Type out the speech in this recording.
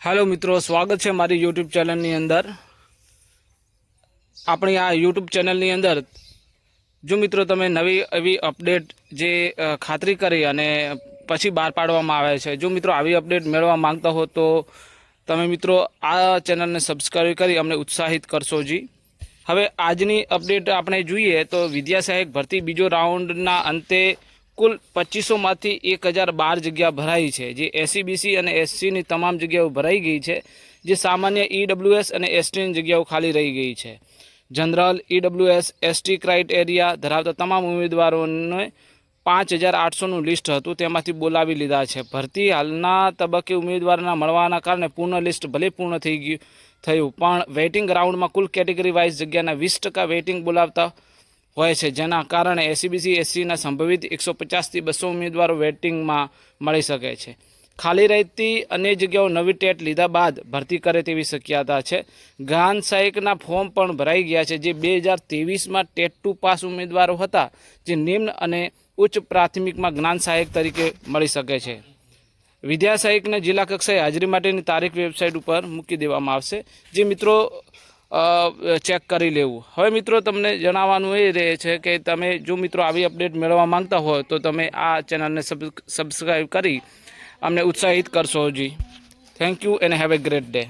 Hello મિત્રો, સ્વાગત છે મારી યુટ્યુબ ચેનલની અંદર. આપણી આ યુટ્યુબ ચેનલની અંદર, જો મિત્રો તમે નવી એવી અપડેટ જે ખાતરી કરી અને પછી બહાર પાડવામાં આવે છે, જો મિત્રો આવી અપડેટ મેળવવા માંગતા હો તો તમે મિત્રો આ ચેનલને સબસ્ક્રાઈબ કરી અમને ઉત્સાહિત કરશો જી. હવે આજની અપડેટ આપણે જોઈએ તો વિદ્યા સહાયક ભરતી બીજો રાઉન્ડના અંતે કુલ પચીસોમાંથી એક હજાર બાર જગ્યા ભરાઈ છે. જે એસસીબીસી અને એસસીની તમામ જગ્યાઓ ભરાઈ ગઈ છે, જે સામાન્ય ઈડબ્લ્યુએસ અને એસટીની જગ્યાઓ ખાલી રહી ગઈ છે. જનરલ ઈડબ્લ્યુએસ એસટી ક્રાઇટેરિયા ધરાવતા તમામ ઉમેદવારોને પાંચ હજાર આઠસોનું લિસ્ટ હતું, તેમાંથી બોલાવી લીધા છે. ભરતી હાલના તબક્કે ઉમેદવારના મળવાના કારણે પૂર્ણ લિસ્ટ ભલે પૂર્ણ થઈ ગયું, થયું. પણ વેઇટિંગ રાઉન્ડમાં કુલ કેટેગરી વાઇઝ જગ્યાના વીસ ટકા વેઇટિંગ બોલાવતા હોય છે. જેના કારણે એસીબીસી એસસીના સંભવિત એકસો પચાસથી બસો ઉમેદવારો વેટિંગમાં મળી શકે છે. ખાલી રહેતી અન્ય જગ્યાઓ નવી ટેટ લીધા બાદ ભરતી કરે તેવી શક્યતા છે. ગાન સહાયકના ફોર્મ પણ ભરાઈ ગયા છે. જે બે હજાર ત્રેવીસમાં ટેટ ટુ પાસ ઉમેદવારો હતા, જે નિમ્ન અને ઉચ્ચ પ્રાથમિકમાં જ્ઞાન સહાયક તરીકે મળી શકે છે. વિદ્યા સહાયકને જિલ્લા કક્ષાએ હાજરી માટેની તારીખ વેબસાઇટ ઉપર મૂકી દેવામાં આવશે. જે મિત્રો ચેક કરી લેવું. હવે મિત્રો તમને જણાવવાનું એ રહે છે કે તમે જો મિત્રો આવી અપડેટ મેળવવા માંગતા હોય તો તમે આ ચેનલને સબ સબસ્ક્રાઈબ કરી અમને ઉત્સાહિત કરશો જી. Thank you and have a great day